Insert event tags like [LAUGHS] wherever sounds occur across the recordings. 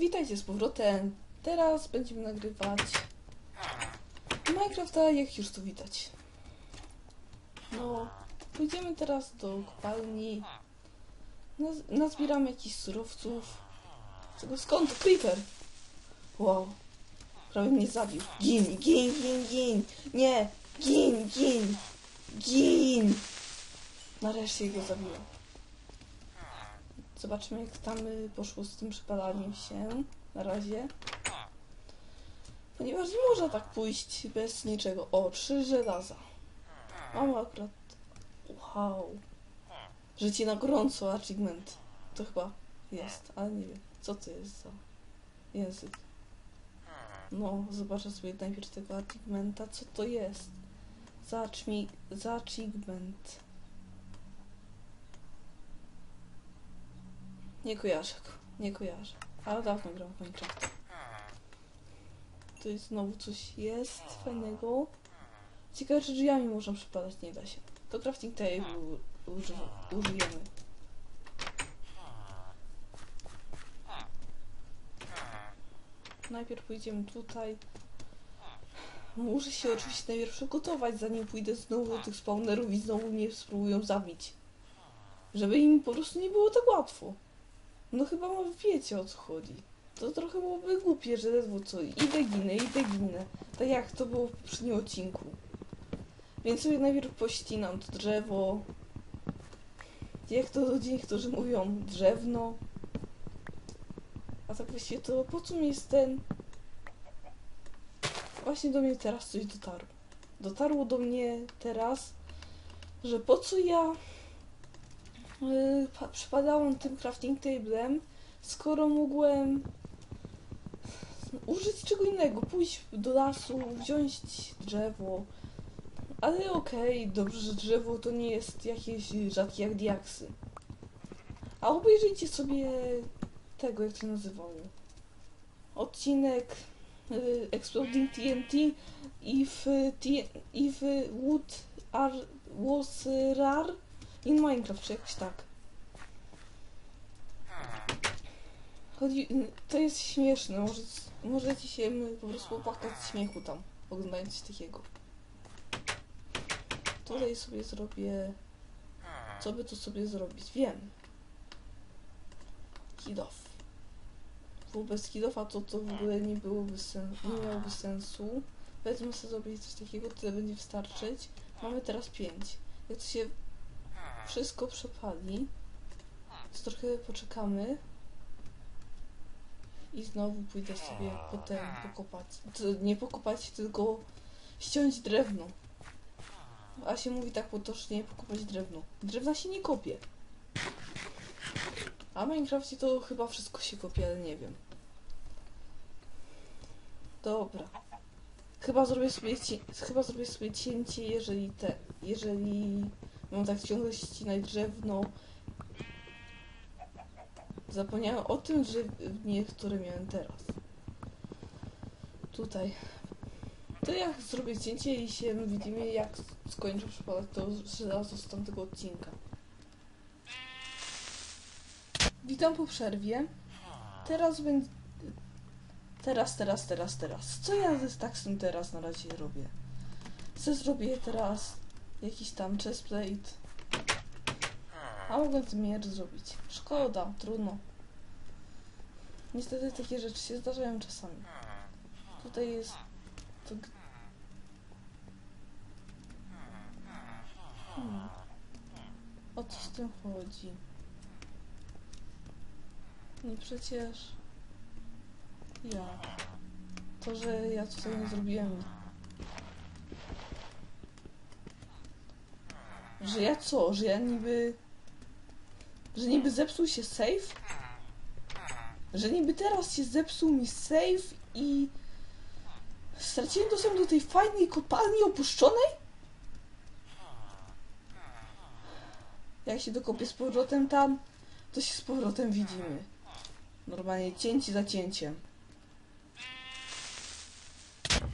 Witajcie z powrotem. Teraz będziemy nagrywać Minecrafta, jak już tu widać. No, pójdziemy teraz do kopalni. Naz nazbieramy jakichś surowców. Czego skąd? Creeper! Wow. Prawie mnie zabił. Gin, gin, gin, gin! Nie! Gin, gin! Gin! Nareszcie go zabiłem. Zobaczmy, jak tam y, poszło z tym przypadaniem się. Na razie. Ponieważ nie można tak pójść bez niczego. O, trzy żelaza. Mamy akurat... Wow. Życie na gorąco, achievement. To chyba jest, ale nie wiem. Co to jest za język? No, zobaczę sobie najpierw tego achievementa. Co to jest? Mi... Za achievement. Nie kojarzę go. Nie kojarzę. Ale dawno gram w Minecraft. Jest znowu coś jest fajnego. Ciekawe, czy drzwiami można przypadać. Nie da się. To crafting table używa, użyjemy. Najpierw pójdziemy tutaj. Muszę się oczywiście najpierw przygotować, zanim pójdę znowu do tych spawnerów i znowu mnie spróbują zabić. Żeby im po prostu nie było tak łatwo. No chyba wiecie o co chodzi. To trochę byłoby głupie, że ledwo co idę ginę, idę ginę. Tak jak to było w poprzednim odcinku. Więc sobie najpierw pościnam to drzewo. Jak to ludzie niektórzy mówią, drzewno. A tak właściwie to po co mi jest ten... Właśnie do mnie teraz coś dotarło. Dotarło do mnie teraz, że po co ja yy, pa- przypadałam tym crafting tablem, skoro mogłem użyć czego innego, pójść do lasu, wziąć drzewo. Ale okej, dobrze, że drzewo to nie jest jakieś rzadkie jak diaksy. A obejrzyjcie sobie tego, jak to nazywało. Odcinek y, Exploding TNT if, T, if wood are, was rare in Minecraft, czy jakoś tak. Chodzi, to jest śmieszne, może, możecie się po prostu popłakać z śmiechu tam, oglądając coś takiego. Tutaj sobie zrobię... Co by tu sobie zrobić? Wiem. Kidof. Bo bez kidofa to to w ogóle nie byłoby sen, nie miałoby sensu. Wezmę sobie zrobić coś takiego, tyle będzie wystarczyć. Mamy teraz 5. Jak to się wszystko przepali, to trochę poczekamy. I znowu pójdę sobie potem pokopać. To nie pokopać, tylko ściąć drewno. A się mówi tak potocznie, pokopać drewno. Drewna się nie kopie. A w Minecrafcie to chyba wszystko się kopie, ale nie wiem. Dobra. Chyba zrobię sobie, chyba zrobię sobie cięcie, jeżeli te, jeżeli mam tak ciągle ścinać drewno. Zapomniałem o tym, że nie, które miałem teraz. Tutaj. To jak zrobię cięcie i się widzimy jak skończę przypadać to żelazo z tamtego odcinka. Witam po przerwie. Teraz będzie... Teraz, teraz, teraz, teraz. Co ja z taksem teraz na razie robię? Co zrobię teraz? Jakiś tam chestplate. A mogę zmierz zrobić. Szkoda, trudno. Niestety takie rzeczy się zdarzają czasami. Tutaj jest... To... Hmm. O co z tym chodzi? No przecież... Ja... To, że ja tutaj nie zrobiłem... Że ja co? Że ja niby... Że niby zepsuł się save? Że niby teraz się zepsuł mi save i... Straciłem dostęp do tej fajnej kopalni opuszczonej? Jak się dokopię z powrotem tam, to się z powrotem widzimy. Normalnie cięcie za cięciem.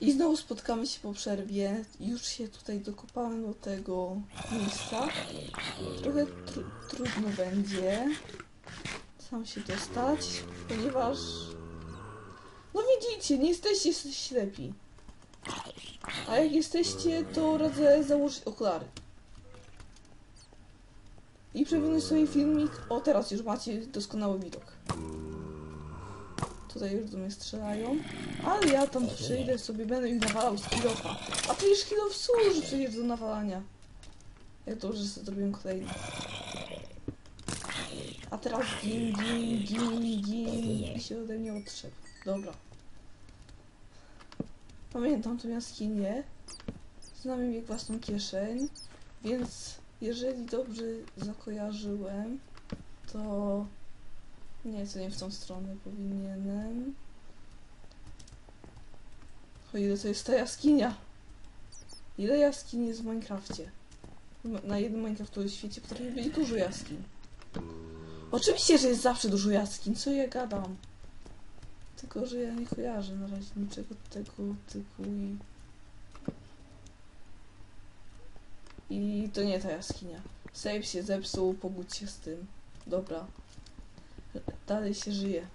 I znowu spotkamy się po przerwie. Już się tutaj dokopałem do tego miejsca. Trochę tru trudno będzie sam się dostać, ponieważ No widzicie, nie jesteście, jesteście ślepi. A jak jesteście, to radzę założyć okulary. I przewinąć sobie filmik. O, teraz już macie doskonały widok. Tutaj już do mnie strzelają. Ale ja tam przyjdę sobie, będę ich nawalał z kilofa. A przecież kilof służy przecież do nawalania. Jak dobrze sobie zrobiłem kolejny. A teraz gin, gin, gin, gin i się ode mnie otrzep. Dobra. Pamiętam tą jaskinię. Znam jej własną kieszeń. Więc jeżeli dobrze zakojarzyłem, to nie, to nie w tą stronę powinienem. O ile to jest ta jaskinia? Ile jaskiń jest w Minecrafcie? Na jednym Minecraftowym świecie potrafi być dużo jaskiń. Oczywiście, że jest zawsze dużo jaskiń, co ja gadam? Tylko, że ja nie kojarzę na razie niczego tego typu i... I to nie ta jaskinia. Save się zepsuł, pogódź się z tym. Dobra. Dalej się żyje.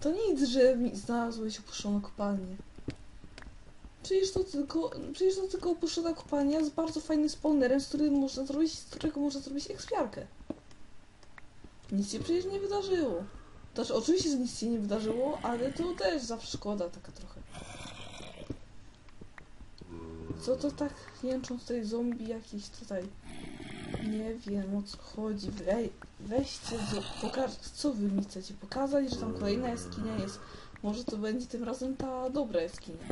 To nic, że znalazłeś opuszczoną kopalnię. Przecież to tylko, przecież to tylko opuszczona kopalnia z bardzo fajnym spawnerem, z którym można zrobić, z którego można zrobić ekspiarkę. Nic się przecież nie wydarzyło. Znaczy, oczywiście, nic się nie wydarzyło, ale to też zawsze szkoda taka trochę. Co to tak jęczą tutaj zombie jakieś tutaj? Nie wiem o co chodzi. Wej, weźcie, pokaż, co wy mi chcecie pokazać, że tam kolejna jaskinia jest. Może to będzie tym razem ta dobra jaskinia.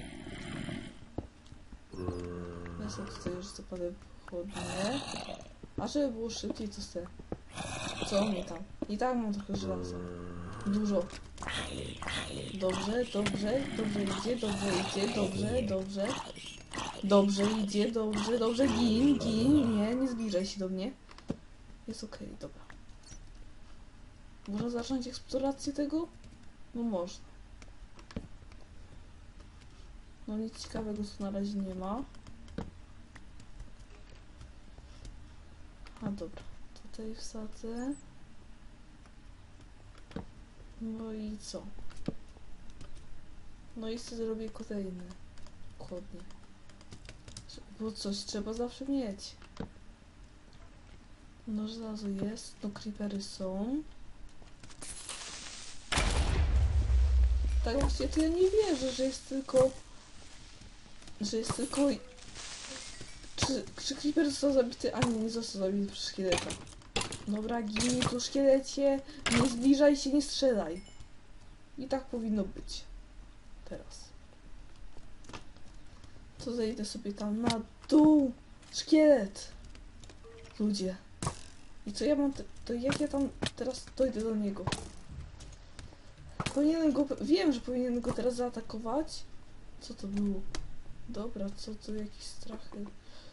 Ja sobie tutaj już zapadę pochodnie. A żeby było szybciej, to se. Co mnie tam? I tak mam trochę żelaza. Dużo. Dobrze, dobrze, dobrze idzie, dobrze idzie, dobrze, dobrze. Dobrze idzie, dobrze, dobrze, gin, gin, nie, nie zbliżaj się do mnie. Jest okej, dobra. Można zacząć eksplorację tego? No można. No nic ciekawego tu na razie nie ma. A dobra, tutaj wsadzę. No i co? No i sobie zrobię kolejny. Kłodnie. Bo coś trzeba zawsze mieć. No żelazo jest, no creepery są. Tak właśnie to ja nie wierzę, że jest tylko... Że jest tylko... Czy, czy creeper został zabity? A nie, został zabity przez szkieleta. Dobra, ginij tu szkielecie, nie zbliżaj się, nie strzelaj. I tak powinno być. Teraz. To zejdę sobie tam na dół. Szkielet. Ludzie. I co ja mam, to jak ja tam teraz dojdę do niego? Powinienem go, wiem, że powinienem go teraz zaatakować. Co to było? Dobra, co to jakieś strachy.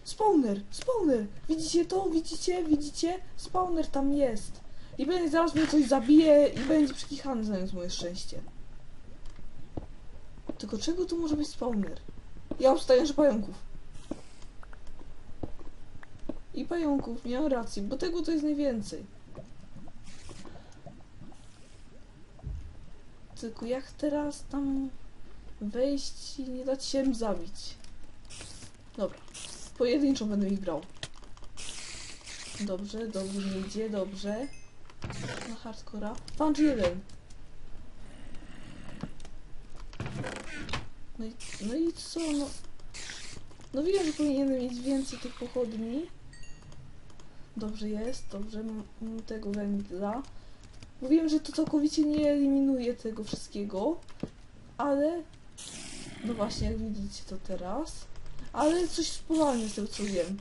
Spawner! Spawner! Widzicie to? Widzicie? Widzicie? Spawner tam jest. I będzie zaraz mnie coś zabije i będzie przekichany znając moje szczęście. Tylko czego tu może być spawner? Ja obstaję, że pająków. I pająków, miałem rację, bo tego to jest najwięcej. Tylko jak teraz tam wejść i nie dać się zabić? Dobra, pojedynczo będę ich brał. Dobrze, dobrze idzie, dobrze. Na hardcora. Punch jeden. No i, no i co, no... No wiem, że powinienem mieć więcej tych pochodni. Dobrze jest, dobrze, mam tego węgla. Bo wiem, że to całkowicie nie eliminuje tego wszystkiego, ale... No właśnie, jak widzicie to teraz. Ale coś spowalnia z tego, co wiem.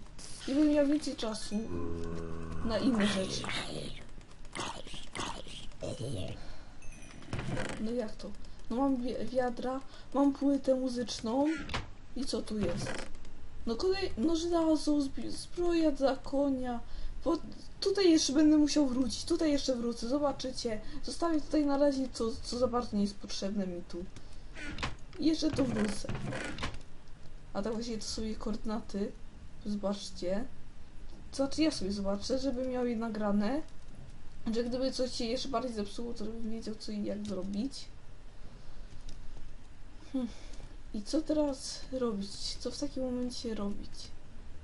I będę miał więcej czasu na inne rzeczy. No jak to? No mam wi- wiadra, mam płytę muzyczną i co tu jest? No kolej, no żelazo, zbi- zbroja dla konia, bo tutaj jeszcze będę musiał wrócić, tutaj jeszcze wrócę, zobaczycie. Zostawię tutaj na razie co, co za bardzo nie jest potrzebne mi tu. Jeszcze tu wrócę. A tak właśnie to jej koordynaty. Zobaczcie. To znaczy ja sobie zobaczę, żeby miał je nagrane. Że gdyby coś się jeszcze bardziej zepsuło, to bym wiedział co i jak zrobić. I co teraz robić? Co w takim momencie robić?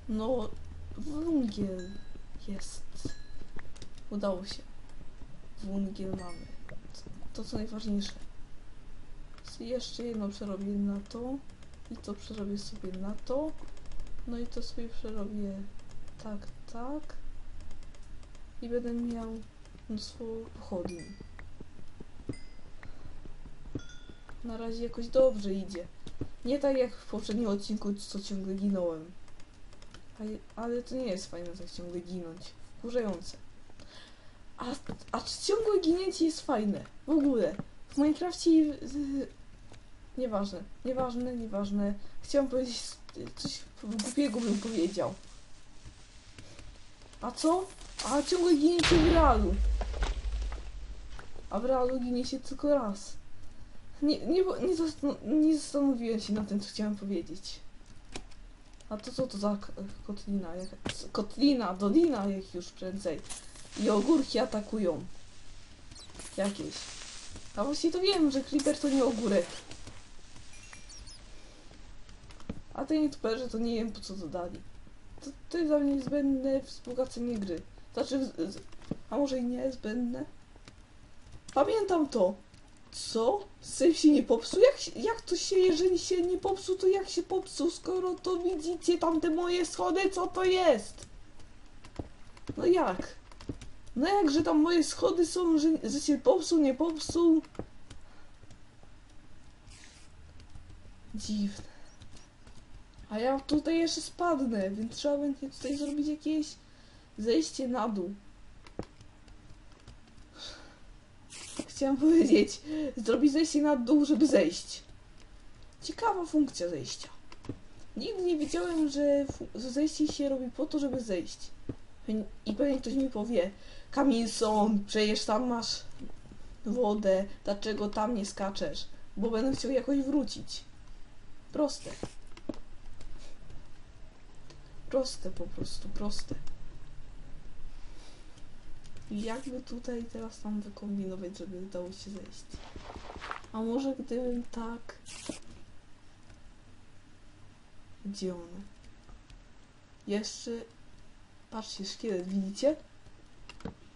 No, węgiel jest. Udało się. Węgiel mamy. To co najważniejsze. Jeszcze jedno przerobię na to. I to przerobię sobie na to. No i to sobie przerobię tak, tak. I będę miał mnóstwo pochodni. Na razie jakoś dobrze idzie. Nie tak jak w poprzednim odcinku, co ciągle ginąłem. A je- Ale to nie jest fajne, tak ciągle ginąć. Wkurzające. A, a ciągłe ginięcie jest fajne? W ogóle. W Minecrafcie... y, Nieważne, nieważne, nieważne. Chciałam powiedzieć coś głupiego bym powiedział. A co? A ciągłe ginięcie w realu. A w realu ginie się tylko raz. Nie, nie, nie, zastan- nie zastanowiłem się na tym, co chciałem powiedzieć. A to co to za kotlina? Jak, kotlina, dolina, jak już prędzej. I ogórki atakują. Jakieś. A właściwie to wiem, że creeper to nie ogórek. A te youtuberzy to nie wiem po co dodali. To, to jest dla mnie zbędne wzbogacenie gry. Znaczy, a może i nie zbędne? Pamiętam to. Co? Save się nie popsuł? Jak, jak to się, jeżeli się nie popsuł, to jak się popsuł, skoro to widzicie tam te moje schody, co to jest? No jak? No jak, że tam moje schody są, że, że się popsuł, nie popsuł? Dziwne. A ja tutaj jeszcze spadnę, więc trzeba będzie tutaj zrobić jakieś zejście na dół. Chciałam powiedzieć, zrobić zejście na dół, żeby zejść. Ciekawa funkcja zejścia. Nigdy nie wiedziałem, że zejście się robi po to, żeby zejść. I pewnie ktoś mi powie, Kamilson, przecież tam masz wodę, dlaczego tam nie skaczesz? Bo będę chciał jakoś wrócić. Proste. Proste po prostu, proste. Jakby tutaj teraz tam wykombinować, żeby dało się zejść. A może gdybym tak... Gdzie one? Jeszcze... Patrzcie, szkielet, widzicie?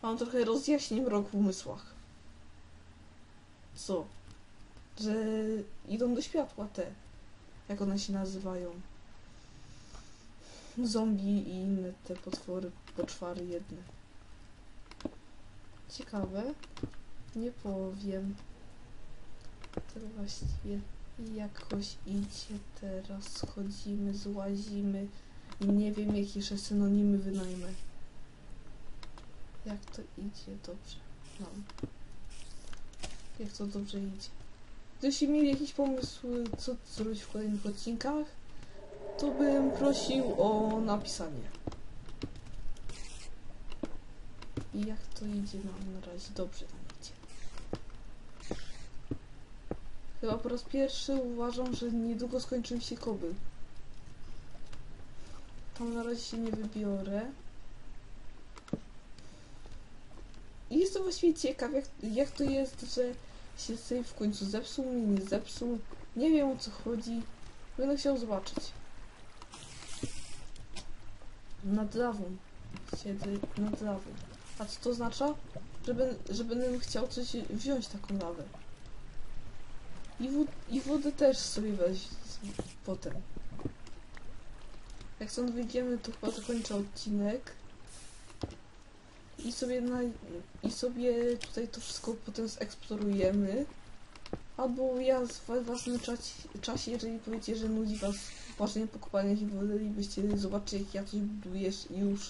Mam trochę rozjaśnień mrok w umysłach. Co? Że idą do światła te. Jak one się nazywają? Zombie i inne te potwory, poczwary jedne. Ciekawe. Nie powiem. To właściwie jakoś idzie teraz. Schodzimy, złazimy i nie wiem jakie jeszcze synonimy wynajmę. Jak to idzie dobrze. No. Jak to dobrze idzie. Gdybyście mieli jakiś pomysł, co zrobić w kolejnych odcinkach, to bym prosił o napisanie. I jak to idzie nam na razie? Dobrze nam idzie. Chyba po raz pierwszy uważam, że niedługo skończy mi się kobyl. Tam na razie się nie wybiorę. I jestem właściwie ciekaw, jak, jak to jest, że się save w końcu zepsuł, mi nie zepsuł. Nie wiem o co chodzi. Będę chciał zobaczyć. Nad lawą. Siedzę nad lawą. A co to oznacza? Że, ben, że będę chciał coś wziąć taką lawę. I, wód, I wodę też sobie weź potem. Jak stąd wyjdziemy, to chyba zakończę odcinek. I sobie, na, I sobie tutaj to wszystko potem zeksplorujemy. Albo ja w własnym czasie, czasie, jeżeli powiecie, że nudzi was właśnie po kopalniach i wolelibyście zobaczyć jak ja coś buduję i już.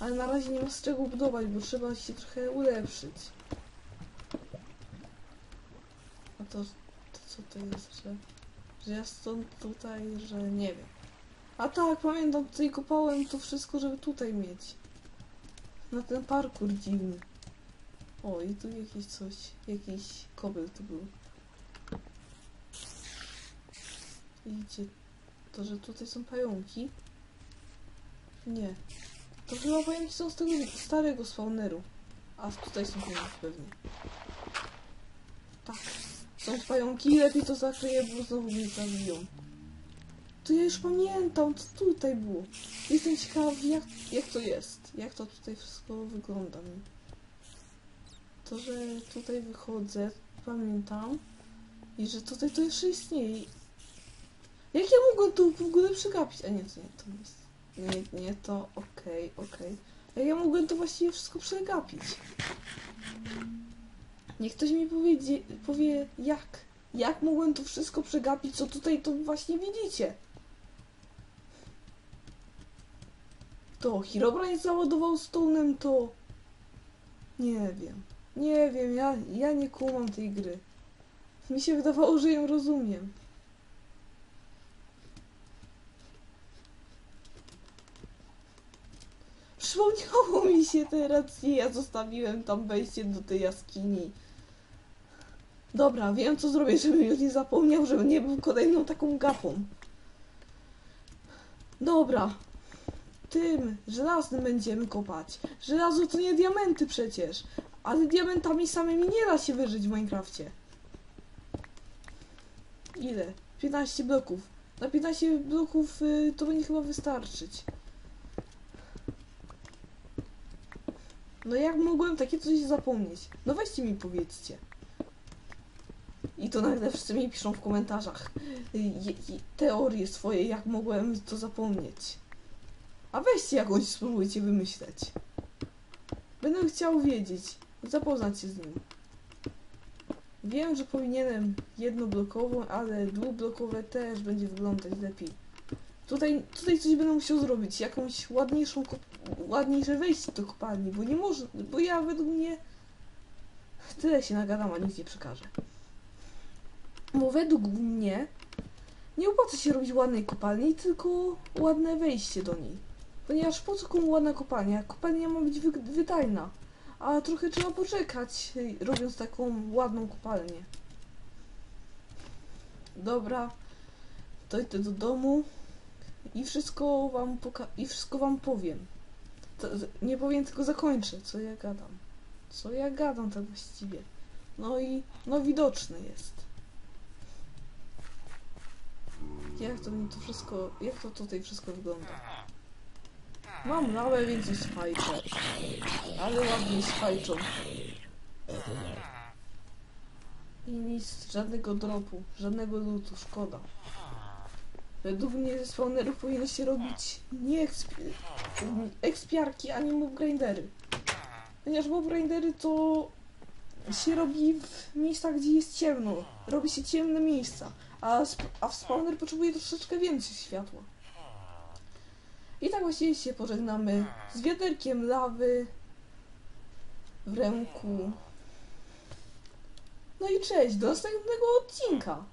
Ale na razie nie ma z czego budować, bo trzeba się trochę ulepszyć. A to, to co to jest, że, że ja stąd tutaj, że nie wiem. A tak, pamiętam, tutaj kopałem to wszystko, żeby tutaj mieć. Na ten parkour dziwny. O, i tu jakieś coś, jakiś kobyl tu był. Widzicie, to, że tutaj są pająki? Nie. To chyba pająki są z tego starego spawneru. A tutaj są pająki pewnie. Tak. są pająki, lepiej to zakryję, bo znowu mnie zabiją. To ja już pamiętam, co tutaj było. Jestem ciekawy, jak, jak to jest. Jak to tutaj wszystko wygląda. To, że tutaj wychodzę, pamiętam. I że tutaj to jeszcze istnieje. Jak ja mogłem tu w ogóle przegapić? A nie, to nie, to jest... Nie, nie, to okej, okej. Jak ja mogłem to właściwie wszystko przegapić? Niech ktoś mi powiedzie, powie, jak? Jak mogłem to wszystko przegapić, co tutaj to właśnie widzicie? To Herobrine załadował stonem, to... Nie wiem. Nie wiem, ja, ja nie kumam tej gry. Mi się wydawało, że ją rozumiem. Przypomniało [LAUGHS] mi się teraz, nie, ja zostawiłem tam wejście do tej jaskini. Dobra, wiem co zrobię, żebym już nie zapomniał, żeby nie był kolejną taką gapą. Dobra. Tym żelaznym będziemy kopać. Żelazo to nie diamenty przecież. Ale diamentami samymi nie da się wyżyć w Minecrafcie. Ile? 15 bloków. Na 15 bloków y, to będzie chyba wystarczyć. No jak mogłem takie coś zapomnieć? No weźcie mi powiedzcie. I to nagle wszyscy mi piszą w komentarzach y, teorie swoje, jak mogłem to zapomnieć. A weźcie jakąś spróbujcie wymyśleć. Będę chciał wiedzieć, zapoznać się z nim. Wiem, że powinienem jednoblokową, ale dwublokowe też będzie wyglądać lepiej. Tutaj, tutaj coś będę musiał zrobić, jakąś ładniejszą, ładniejsze wejście do kopalni, bo nie można, bo ja według mnie tyle się nagadam, a nic nie przekażę. Bo według mnie nie opłaca się robić ładnej kopalni, tylko ładne wejście do niej. Ponieważ po co komu ładna kopalnia? Kopalnia ma być wy wydajna, a trochę trzeba poczekać, robiąc taką ładną kopalnię. Dobra, to idę do domu i wszystko wam i wszystko wam powiem. To, nie powiem, tylko zakończę, co ja gadam. Co ja gadam tak właściwie. No i no widoczne jest. Jak to mi to wszystko, jak to tutaj wszystko wygląda? Mam lawę, więc jest fajczę. Ale ładnie sfajczą. I nic, żadnego dropu, żadnego lutu, szkoda. Według mnie spawnerów powinno się robić nie ekspiarki, ani mob grindery. Ponieważ mob grindery to się robi w miejscach, gdzie jest ciemno. Robi się ciemne miejsca, a, a spawner potrzebuje troszeczkę więcej światła. I tak właściwie się pożegnamy z wiaderkiem lawy w ręku. No i cześć, do następnego odcinka.